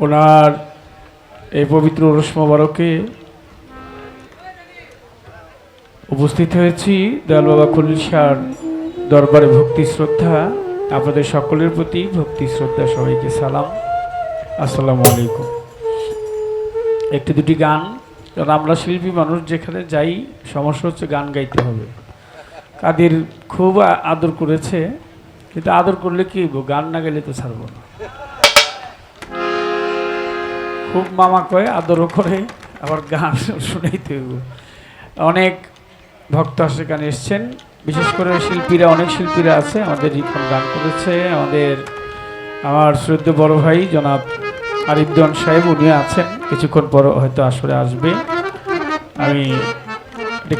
ওনার এই পবিত্র উপস্থিত হয়েছি দয়াল বাবা খলিল শাহর দরবারে ভক্তি শ্রদ্ধা। আপনাদের সকলের প্রতি ভক্তি শ্রদ্ধা, সবাইকে সালাম। আসসালামু আলাইকুম। একটি দুটি গান কারণ আমরা শিল্পী মানুষ, যেখানে যাই, সমস্যা হচ্ছে গান গাইতে হবে। কাদের খুব আদর করেছে, কিন্তু আদর করলে কি? গান না গেলে তো ছাড়বো না। খুব মামা কয়, আদরও করে, আবার গান শুনাইতে হইব। অনেক ভক্ত সেখানে এসছেন। বিশেষ করে শিল্পীরা, অনেক শিল্পীরা আছে, আমাদের রিপন গান করেছে, আমাদের আমার শ্রদ্ধ বড় ভাই জনাব আরিফজন সাহেব, উনি আছেন। কিছুক্ষণ পর হয়তো আসরে আসবে। আমি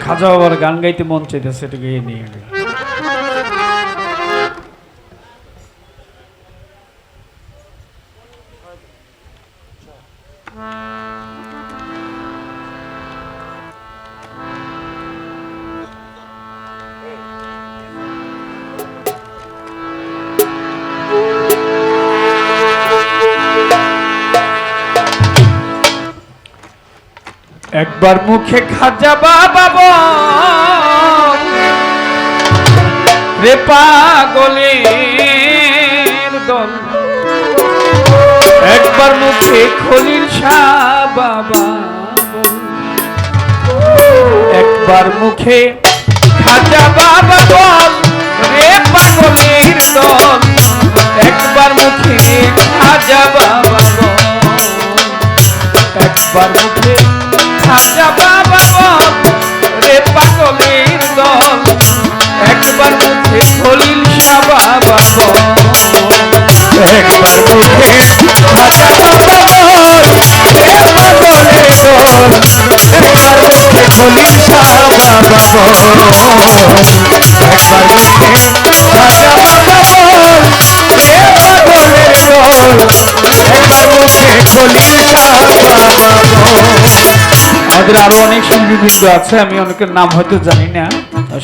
খাজা বাবার গান গাইতে মন চাইতেছে এটা গিয়ে নিয়ে। একবার মুখে খাজা বাবা রে পাগলের দল। একবার মুখে শাহ বাবা একবার মুখে খাজা বাবা বল। রে পাগলের দল। একবার মুখে খাজা বাবা বল। একবার মুখে খাজা বাবা রে পাগলের দল একবার মুখে খলিল শাহ বাবা একবার বাবা আমাদের আরও অনেক শিল্পীবৃন্দ আছে, আমি অনেকের নাম হয়তো জানি না।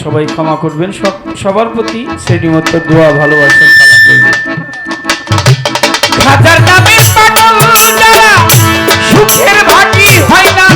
সবাই ক্ষমা করবেন। সব, সবার প্রতি শ্রেণীমত্ত দোয়া, ভালোবাসা। খাজার নামে পাগল যারা, সুখের ভাগী হয় না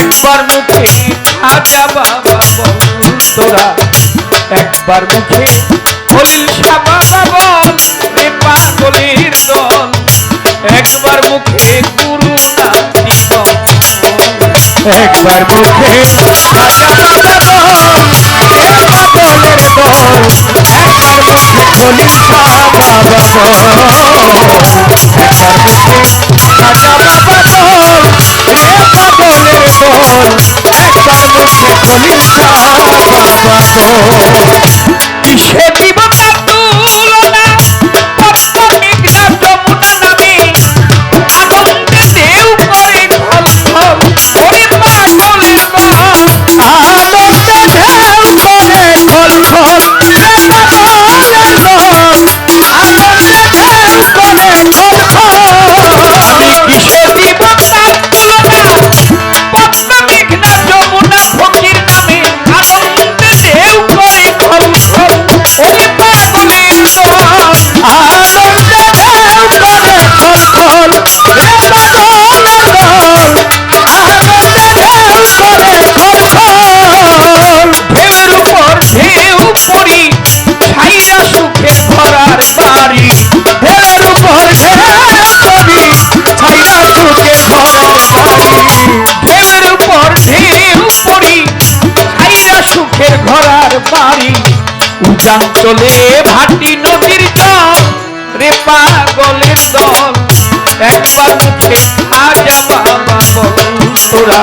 একবার মুখে খাজা বাবা বল তোরা একবার মুখে হলিল বাবা বল, রে পাগলের দল। একবার মুখে গুরু নাতি একবার মুখে খাজা বাবা বল, রে পাগলের দল। একবার মুখে হলিল বাবা বল। একবার মুখে খাজা বাবা মুখে হলিল শাহ বাবা বল কিসে উজান চলে ভাটি নদীর জল। রে পাগলের দল একবার মুখে আজ বাবা বল। তোরা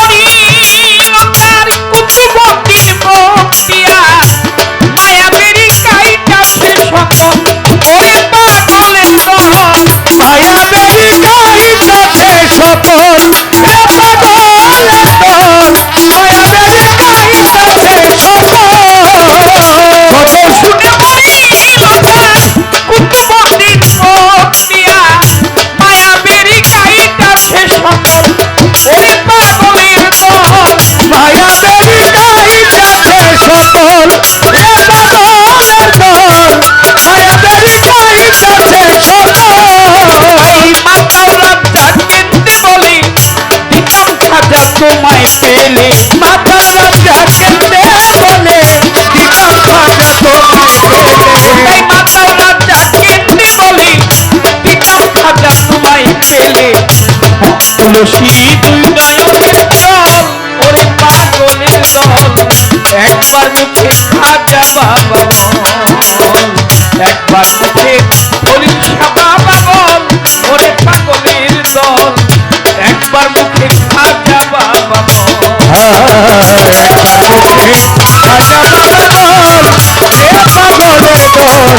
পেলে মাথা রাজা Bye.